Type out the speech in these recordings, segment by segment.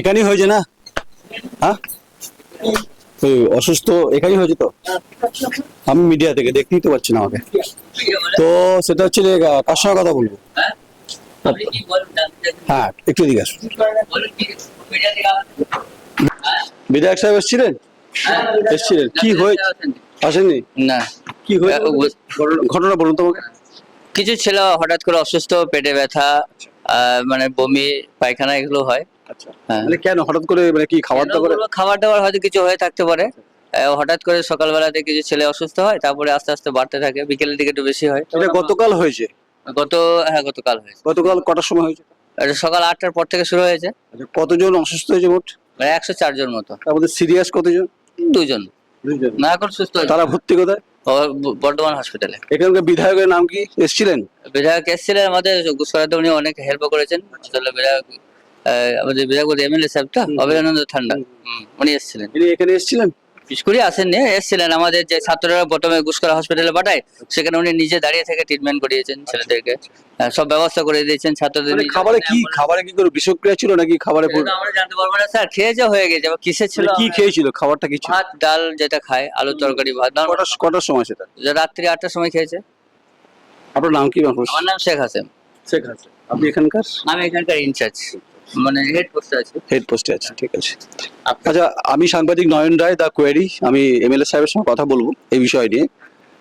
এখানেই হয়েছে না? হ্যাঁ? ওই অসুস্থ এখানেই হয়েছে তো? আমি মিডিয়া থেকে দেখতেই তো পাচ্ছি না আমাকে। তো সেটা হচ্ছে কার সঙ্গে কথা বলব? হ্যাঁ একটু এদিকে আসুন? বিধায়ক সাহেব এসেছিলেন? এসেছিলেন। কি হয়েছে? আসেননি? না। কি হয়েছে? ঘটনা বলুন তোমাকে কিছু ছেলে হঠাৎ করে অসুস্থ পেটে ব্যথা মানে বমি পায়খানা এগুলো হয়। আচ্ছা। হ্যাঁ। মানে কেন? হঠাৎ করে মানে কি খাবার দাবার খাবার দাবার হয়তো কিছু হয়ে থাকতে পারে। হঠাৎ করে সকালবেলাতে কিছু ছেলে অসুস্থ হয় তারপরে আস্তে আস্তে বাড়তে থাকে বিকেলের দিকে একটু বেশি হয়। এটা গতকাল হয়েছে? গত হ্যাঁ গতকাল হয়েছে। গতকাল কটার সময় হয়েছে? সকাল আটটার পর থেকে শুরু হয়েছে। আচ্ছা কতজন অসুস্থ হয়েছে মোট? মানে একশো চারজন মতো। সিরিয়াস কতজন? দুজন। না এখন সুস্থ তারা ভর্তি কোথায়? বর্ধমান হসপিটালে এখানকার বিধায়কের নাম কি? এসেছিলেন? বিধায়ক এসেছিলেন আমাদের গুসকরাতে উনি অনেক হেল্প করেছেন। বিধায়ক আমাদের বিধায়ক এমএলএ সাহেবটা অভিরানন্দ ঠান্ডা উনি এসেছিলেন। তিনি এখানে এসেছিলেন? পিসকুড়ি আসেননি এসেছিলেন। আমাদের যে ছাত্ররা প্রথমে গুসকরা হসপিটালে পাঠায় সেখানে উনি নিজে দাঁড়িয়ে থেকে ট্রিটমেন্ট করিয়েছেন ছেলেদেরকে। সব ব্যবস্থা করে দিয়েছেন ছাত্রদের মানে খাবারে কি খাবারে কি করে বিষক্রিয়া ছিল নাকি খাবারে আমরা জানতে পারব না স্যার। খেয়েছে হয়ে গেছে কিসে ছিল? মানে কি খেয়েছিল? খাবারটা কি ভাত ডাল যেটা খায় আলু তরকারি ভাত কটার সময় সেটা? রাত্রি আটটার সময় খেয়েছে। আপনার নাম কি? আমার নাম শেখ হাসেম। শেখ হাসিনা আপনি এখানকার? আমি এখানকার ইনচার্জ মানে হেড পোস্টে আছি। হেড পোস্টে আছে ঠিক আছে। আচ্ছা আমি সাংবাদিক নয়ন রায় দা কোয়েরি আমি এমএলএ সাহেবের সঙ্গে কথা বলব এই বিষয় নিয়ে।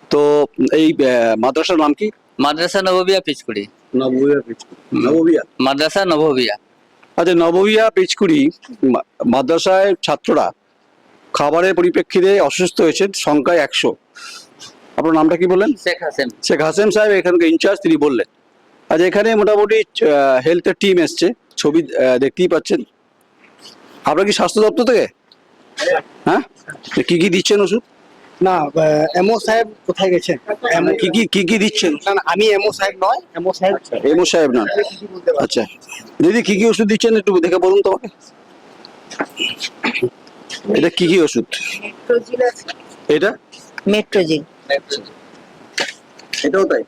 তো এই মাদ্রাসার নাম কি? মাদ্রাসা নববিয়া পিচকুড়ি। নববিয়া নববিয়া? মাদ্রাসা নববিয়া। আচ্ছা নববিয়া পিচকুড়ি মা- মাদ্রাসায় ছাত্ররা খাবারের পরিপ্রেক্ষিতে অসুস্থ হয়েছেন সংখ্যায় একশো। আপনার নামটা কি বললেন? শেখ হাসেম শেখ হাসেম সাহেব এখানকার ইনচার্জ তিনি বললেন। আজ এখানে মোটামুটি হেলথের টিম এসছে। ছবি দেখতেই পাচ্ছেন। আপনার কি স্বাস্থ্য দপ্তর থেকে? হ্যাঁ? কি কি দিচ্ছেন ওষুধ? না এমও সাহেব কোথায় গেছেন? কি কি কি কি দিচ্ছেন? না আমি এমও সাহেব নয় এমও সাহেব এমও সাহেব না কি বলতে পারছি আচ্ছা দিদি কি কি ওষুধ দিচ্ছেন একটু দেখে বলুন তোমাকে এটা কি কি ওষুধ? এটা? মেট্রোজিল এটাও তাই?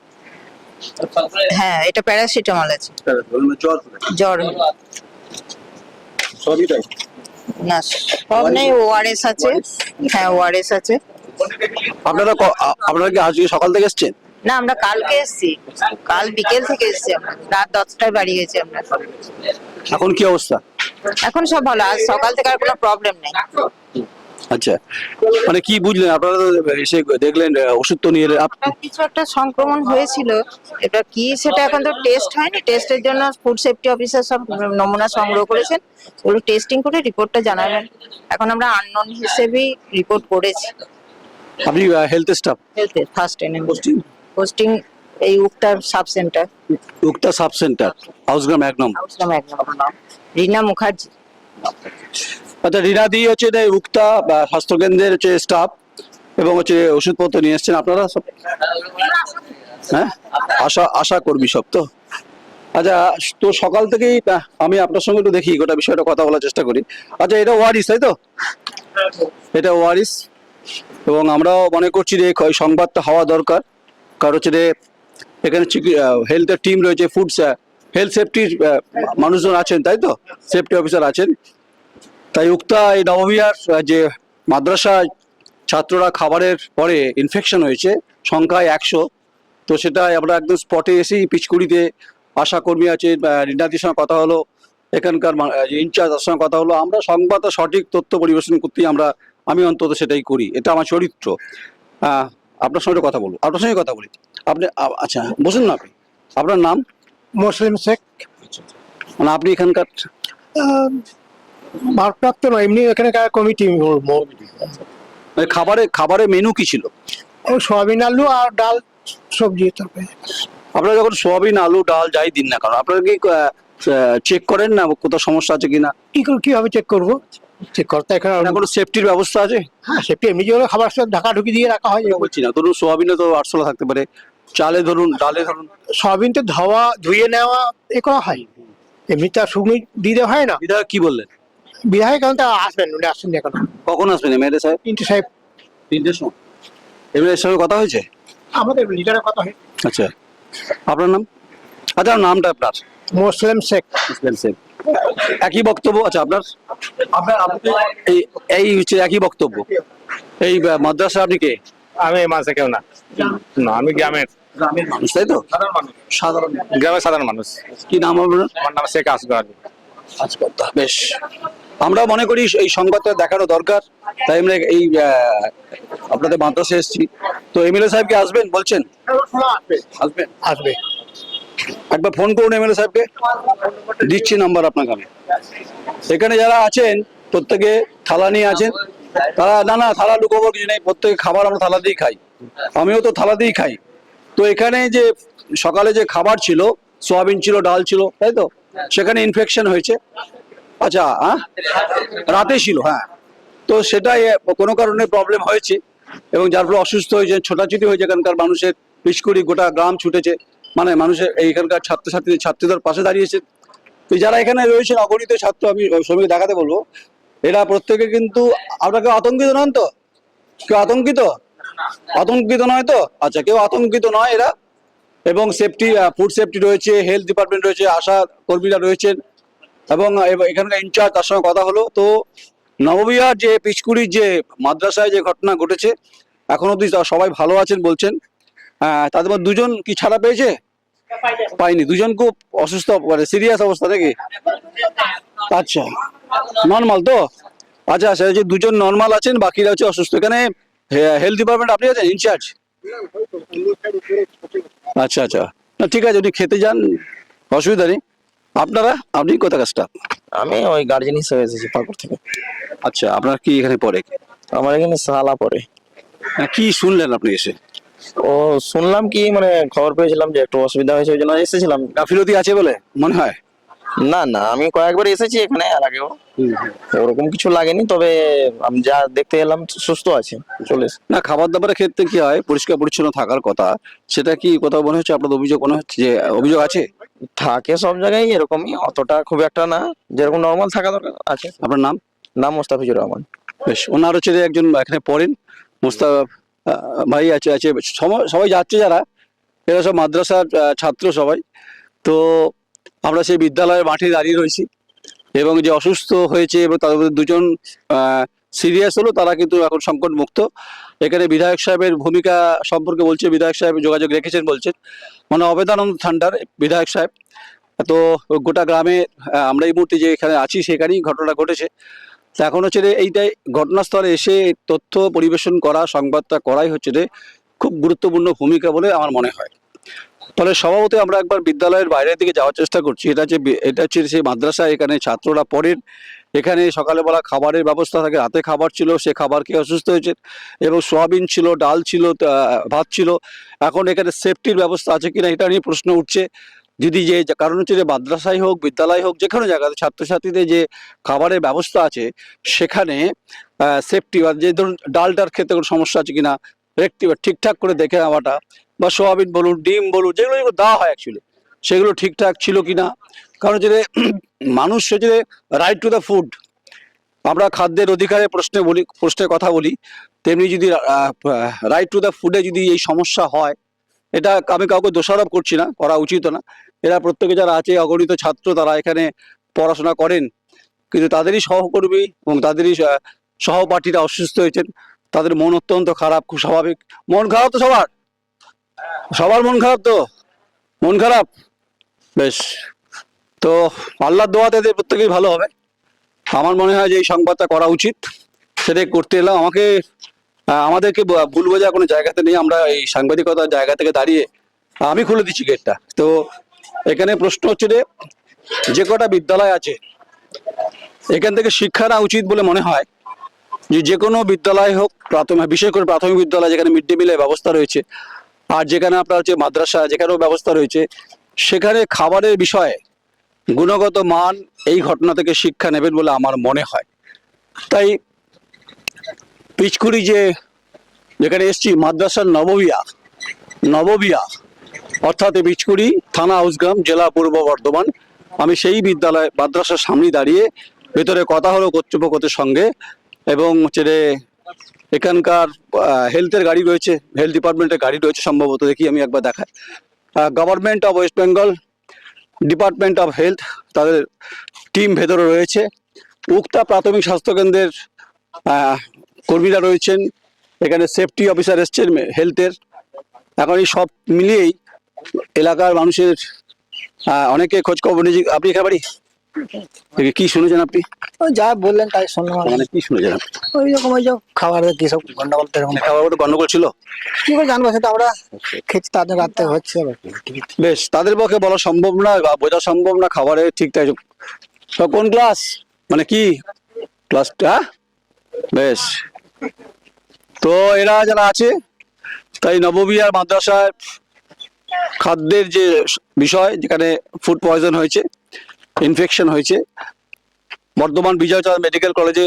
হ্যাঁ এটা প্যারাসিটামল আছে। জ্বর। জ্বর সবই তাই না সব নেই ওআরএস আছে। হ্যাঁ ওআরএস আছে। আপনারা আপনারা কি আজকে সকাল থেকে এসছেন? না আমরা কালকে এসেছি। কাল বিকেল থেকে এসেছি আমরা। রাত দশটায় বাড়ি গেছি আমরা। এখন কি অবস্থা? এখন সব ভালো। আজ সকাল থেকে আর কোনো প্রবলেম নেই। আচ্ছা মানে কি বুঝলেন? আপনারা তো এসে দেখলেন ওষুধ তো নিয়ে এলেন। কিছু একটা সংক্রমণ হয়েছিল। এবার কি সেটা এখন তো টেস্ট হয়নি। টেস্টের জন্য ফুড সেফটি অফিসার সব নমুনা সংগ্রহ করেছেন। ওগুলো টেস্টিং করে রিপোর্টটা জানাবেন। এখন আমরা আননোন হিসেবেই রিপোর্ট করেছি। আপনি হেলথ স্টাফ হেলথে ফার্স্ট এনে পোস্টিং পোস্টিং এই উক্তার sub centre Ukta sub centre Hausgram এক নম্বর। হাউসগ্রাম এক নম্বর। নাম রীনা মুখার্জি। আচ্ছা রিনা দি হচ্ছে উক্তা স্বাস্থ্যকেন্দ্রের হচ্ছে স্টাফ এবং হচ্ছে ওষুধপত্র নিয়ে এসছেন আপনারা সব? হ্যাঁ? আশা আশা কর্মী সব তো? আচ্ছা তো সকাল থেকেই আমি আপনার সঙ্গে একটু দেখি, গোটা বিষয়টা কথা বলার চেষ্টা করি। আচ্ছা এটা ওয়ারিস তাই তো? এটা ওয়ারিস এবং আমরাও মনে করছি যে সংবাদটা হওয়া দরকার। কারণ হচ্ছে যে এখানে হেলথের টিম রয়েছে ফুড হেলথ সেফটির মানুষজন আছেন, তাই তো? সেফটি অফিসার আছেন। তাই উক্তা এই নবমিয়ার যে মাদ্রাসায় ছাত্ররা খাবারের পরে ইনফেকশন হয়েছে সংখ্যায় একশো। তো সেটা আমরা একদম স্পটে এসেই পিচকুড়িতে আশা কর্মী আছে রিনাদির সঙ্গে কথা হলো এখানকার ইনচার্জ তার সঙ্গে কথা হলো। আমরা সংবাদ সঠিক তথ্য পরিবেশন করতেই আমরা আমি অন্তত সেটাই করি। এটা আমার চরিত্র। আপনার সঙ্গে কথা বলব। আপনার সঙ্গে কথা বলি। আপনি আচ্ছা বসুন না আপনি। আপনার নাম? মুসলিম শেখ। মানে আপনি এখানকার ভারপ্রাপ্ত নয় এমনি এখানকার কমিটি মানে খাবারে খাবারে মেনু কি ছিল? ও সয়াবিন আলু আর ডাল সবজি তরকারি। আপনারা যখন সোয়াবিন আলু ডাল যাই দিন না কারণ আপনারা কি চেক করেন না কোথাও সমস্যা আছে কিনা? কি করে কীভাবে চেক করব? চেক করতে এখানে কোনো সেফটির ব্যবস্থা আছে? হ্যাঁ সেটি এমনি যেগুলো খাবার সব ঢাকা ঢুকি দিয়ে রাখা হয়। বলছি না ধরুন সোয়াবিনে তো আটশোলা থাকতে পারে চালে ধরুন ডালে ধরুন। সয়াবিন তো ধোয়া ধুয়ে নেওয়া এ করা হয়। এমনি তো শুকনো দিয়ে হয় না। বিধায়ক কি বললেন? বিহায় কারণ তা আসবেন উনি আসছেন এখন। কখন আসবেন এমএলএ সাহেব? তিনটে সাহেব। তিনটের সময়? এমএলএ সঙ্গে কথা হয়েছে? আমাদের লিডারের কথা হয় আচ্ছা। আপনার নাম? আচ্ছা নামটা আপনার। মুসলিম শেখ। ইসলাম সাহেব একই বক্তব্য? আচ্ছা আপনার? আপনার এই এই হচ্ছে একই বক্তব্য। এই মাদ্রাসা আপনি কে? আমি মাঝে কেউ না। না আমি গ্রামের। গ্রামের মানুষ তাই তো? সাধারণ মানুষ। সাধারণ গ্রামের সাধারণ মানুষ। কি নাম আপনার? আমার নাম শেখ আসগর। আজকর্তা বেশ। আমরা মনে করি এই সংবাদটা দেখানো দরকার। তাই আমরা এই আপনাদের মাদ্রাসে এসেছি। তো এমএলএ সাহেব কি আসবেন বলছেন? আসবেন? আসবে। একবার ফোন করুন এমএলএ সাহেবকে। দিচ্ছি নাম্বার আপনাকে আমি। এখানে যারা আছেন প্রত্যেকে থালা নিয়ে আছেন। তারা না না থালা লুকোবার কিছু নেই। প্রত্যেকে খাবার আমরা থালা দিয়েই খাই। আমিও তো থালা দিয়েই খাই। তো এখানে যে সকালে যে খাবার ছিল সোয়াবিন ছিল ডাল ছিল তাই তো? সেখানে ইনফেকশন হয়েছে। আচ্ছা রাতে ছিল হ্যাঁ। তো সেটাই কোনো কারণে প্রবলেম হয়েছে এবং যার ফলে অসুস্থ হয়েছে ছোটাছুটি হয়েছে, এখানকার মানুষের পিচকুড়ি গোটা গ্রাম ছুটেছে। মানে মানুষের এইখানকার ছাত্রছাত্রীদের ছাত্রীদের পাশে দাঁড়িয়েছে। তো যারা এখানে রয়েছেন অগণিত ছাত্র, আমি শ্রমিক দেখাতে বলব, এরা প্রত্যেকে কিন্তু আপনাকে আতঙ্কিত নন তো? কেউ আতঙ্কিত? আতঙ্কিত নয় তো? আচ্ছা কেউ আতঙ্কিত নয় এরা। এবং সেফটি ফুড সেফটি রয়েছে হেলথ ডিপার্টমেন্ট রয়েছে, আশা কর্মীরা রয়েছেন। এবং এখানকার ইনচার্জ তার সঙ্গে কথা হলো। তো নববিহার যে পিচকুড়ির যে মাদ্রাসায় যে ঘটনা ঘটেছে এখন অব্দি সবাই ভালো আছেন বলছেন। আহ, তাদের মধ্যে দুজন কি ছাড়া পেয়েছে? পাইনি। দুজন খুব অসুস্থ মানে সিরিয়াস অবস্থা নাকি? আচ্ছা। নর্মাল তো? আচ্ছা আচ্ছা যে দুজন নর্মাল আছেন বাকিরা হচ্ছে অসুস্থ। এখানে হেলথ ডিপার্টমেন্ট আপনি আছেন ইনচার্জ আচ্ছা আচ্ছা। না ঠিক আছে উনি খেতে যান অসুবিধা নেই। আপনারা? আপনি কোথাকার কাজটা? আমি ওই গার্জেন হিসেবে এসেছি পাকুড় থেকে। আচ্ছা আপনার কি এখানে পড়ে? আমার এখানে সালা পড়ে। কি শুনলেন আপনি এসে? ও শুনলাম কি মানে খবর পেয়েছিলাম যে একটু অসুবিধা হয়েছে ওই জন্য এসেছিলাম। গাফিলতি আছে বলে মনে হয়? না না আমি কয়েকবার এসেছি এখানে আর আগেও। ওরকম কিছু লাগেনি তবে আমি যা দেখতে এলাম সুস্থ আছে চলে না খাবার দাবারের ক্ষেত্রে কি হয় পরিষ্কার পরিচ্ছন্ন থাকার কথা সেটা কি কোথাও মনে হচ্ছে আপনার অভিযোগ মনে হচ্ছে যে অভিযোগ আছে? থাকে সব জায়গায় এরকমই অতটা খুব একটা না। যেরকম নর্মাল থাকা দরকার আছে। আপনার নাম? নাম মোস্তাফিজুর রহমান। বেশ ওনার হচ্ছে যে একজন এখানে পড়েন মুস্তা ভাই আছে আছে সবাই যাচ্ছে যারা এরা সব মাদ্রাসার ছাত্র সবাই। তো আমরা সেই বিদ্যালয়ের মাঠে দাঁড়িয়ে রয়েছি। এবং যে অসুস্থ হয়েছে এবং তাদের মধ্যে দুজন সিরিয়াস হলো, তারা কিন্তু এখন সংকট মুক্ত এখানে বিধায়ক সাহেবের ভূমিকা সম্পর্কে বলছে, বিধায়ক সাহেব যোগাযোগ রেখেছেন বলছেন। মানে অবেদানন্দ ঠান্ডার বিধায়ক সাহেব। তো গোটা গ্রামে আমরা এই মুহূর্তে যে এখানে আছি, সেখানেই ঘটনা ঘটেছে। তো এখন হচ্ছে রে এইটাই ঘটনাস্থলে এসে তথ্য পরিবেশন করা, সংবাদটা করাই হচ্ছে রে খুব গুরুত্বপূর্ণ ভূমিকা বলে আমার মনে হয়। ফলে স্বভাবতে আমরা একবার বিদ্যালয়ের বাইরের দিকে যাওয়ার চেষ্টা করছি। এটা হচ্ছে এটা হচ্ছে সেই মাদ্রাসা এখানে ছাত্ররা পড়েন এখানে সকালবেলা খাবারের ব্যবস্থা থাকে। রাতে খাবার ছিল, সে খাবার খেয়ে অসুস্থ হয়েছে এবং সোয়াবিন ছিল, ডাল ছিল ভাত ছিল। এখন এখানে সেফটির ব্যবস্থা আছে কিনা এটা নিয়ে প্রশ্ন উঠছে। যদি যে কারণ হচ্ছে যে মাদ্রাসায় হোক, বিদ্যালয় হোক যে কোনো জায়গাতে ছাত্রছাত্রীদের যে খাবারের ব্যবস্থা আছে, সেখানে সেফটি বা যে ধরুন ডালটার ক্ষেত্রে কোনো সমস্যা আছে কিনা রেক্টি ঠিকঠাক করে দেখে নেওয়াটা বা সোয়াবিন বলুন, ডিম বলুন, যেগুলো যেগুলো দেওয়া হয় অ্যাকচুয়ালি সেগুলো ঠিকঠাক ছিল কিনা? কারণ হচ্ছে মানুষ হচ্ছে রাইট টু দ্য ফুড আমরা খাদ্যের অধিকারের প্রশ্নে বলি প্রশ্নের কথা বলি, তেমনি যদি রাইট টু দ্য ফুডে যদি এই সমস্যা হয়, এটা আমি কাউকে দোষারোপ করছি না, করা উচিত না। এরা প্রত্যেকে যারা আছে, অগণিত ছাত্র, তারা এখানে পড়াশোনা করেন। কিন্তু তাদেরই সহকর্মী এবং তাদেরই সহপাঠীরা অসুস্থ হয়েছেন। তাদের মন অত্যন্ত খারাপ, খুব স্বাভাবিক। মন খারাপ তো সবার? সবার মন খারাপ তো? মন খারাপ? বেশ। তো আল্লাহর দোয়াতে এদের প্রত্যেকেই ভালো হবে। আমার মনে হয় যে এই সংবাদটা করা উচিত। সেটাই করতে এলাম। আমাকে আমাদেরকে ভুল বোঝা কোনো জায়গাতে নেই। আমরা এই সাংবাদিকতার জায়গা থেকে দাঁড়িয়ে আমি খুলে দিচ্ছি গেটটা তো এখানে প্রশ্ন হচ্ছে যে যে কটা বিদ্যালয় আছে, এখান থেকে শিক্ষা নেওয়া উচিত বলে মনে হয় যে যে কোনো বিদ্যালয় হোক, প্রাথমিক, বিশেষ করে প্রাথমিক বিদ্যালয় যেখানে মিড ডে মিলের ব্যবস্থা রয়েছে, আর যেখানে আপনার হচ্ছে মাদ্রাসা, যেখানেও ব্যবস্থা রয়েছে, সেখানে খাবারের বিষয়ে গুণগত মান এই ঘটনা থেকে শিক্ষা নেবেন বলে আমার মনে হয়। তাই পিচকুড়ি যে যেখানে এসছি, মাদ্রাসার নববিয়া নববিয়া, অর্থাৎ পিচকুড়ি থানা হাউসগ্রাম, জেলা পূর্ব বর্ধমান, আমি সেই বিদ্যালয় মাদ্রাসার সামনে দাঁড়িয়ে ভেতরে কথা হলো কর্তৃপক্ষদের সঙ্গে এবং হচ্ছে এখানকার হেলথের গাড়ি রয়েছে হেলথ ডিপার্টমেন্টের গাড়ি রয়েছে, সম্ভবত দেখি আমি একবার দেখাই। Government of West Bengal department of health তাদের টিম ভেতরে রয়েছে। উক্তা প্রাথমিক স্বাস্থ্যকেন্দ্রের কর্মীরা রয়েছেন। এখানে সেফটি অফিসার এসছেন হেলথের এখন এই সব মিলিয়েই এলাকার মানুষের অনেকে খোঁজখবর নিয়েছে। আপনি এখানে কি শুনেছেন আপনি? যা বললেন তাই শুনলাম মানে কি শুনেছেন আপনি? ওই রকম ওই যে খাবারের কি সব গন্ডগোল এরকম খাবার মতো গন্ডগোল ছিল? কি করে জানব সেটা আমরা খেয়েছি তাদের রাতে হচ্ছে বেশ তাদের পক্ষে বলা সম্ভব না বা বোঝা সম্ভব না খাবারে ঠিকঠাক তো কোন ক্লাস? মানে কি? ক্লাসটা বেশ। তো এরা যারা আছে তাই নববিহার মাদ্রাসায় খাদ্যের যে বিষয় যেখানে ফুড পয়জন হয়েছে ইনফেকশন হয়েছে। বর্ধমান বিজয়চাঁদ মেডিকেল কলেজে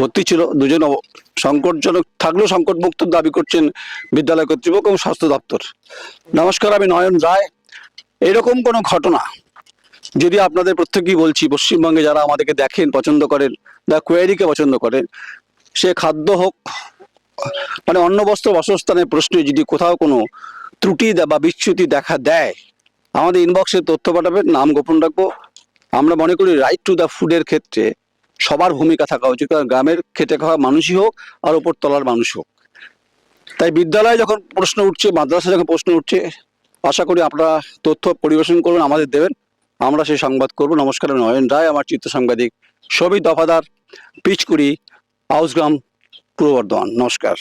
ভর্তি ছিল দুজন সংকটজনক, থাকলেও সংকটমুক্ত দাবি করছেন বিদ্যালয় কর্তৃপক্ষ এবং স্বাস্থ্য দপ্তর। নমস্কার, আমি নয়ন রায়। এরকম কোনো ঘটনা যদি আপনাদের প্রত্যেকেই বলছি, পশ্চিমবঙ্গে যারা আমাদেরকে দেখেন, পছন্দ করেন, বা কোয়েরিকে পছন্দ করেন, সে খাদ্য হোক মানে অন্ন, বস্ত্র, বাসস্থানের প্রশ্নে যদি কোথাও কোনো ত্রুটি বা বিচ্যুতি দেখা দেয়, আমাদের ইনবক্সে তথ্য পাঠাবেন, নাম গোপন রাখব। আমরা মনে করি রাইট টু দ্য ফুডের ক্ষেত্রে সবার ভূমিকা থাকা উচিত গ্রামের খেটে খাওয়া মানুষই হোক আর ওপর তলার মানুষ হোক। তাই বিদ্যালয়ে যখন প্রশ্ন উঠছে মাদ্রাসা যখন প্রশ্ন উঠছে, আশা করি আপনারা তথ্য পরিবেশন করবেন আমাদের দেবেন। আমরা সেই সংবাদ করব। নমস্কার নয়ন রায়, আমার চিত্র সাংবাদিক সবই দফাদার পিচকুড়ি, হাউসগ্রাম পূর্ব বর্ধমান নমস্কার।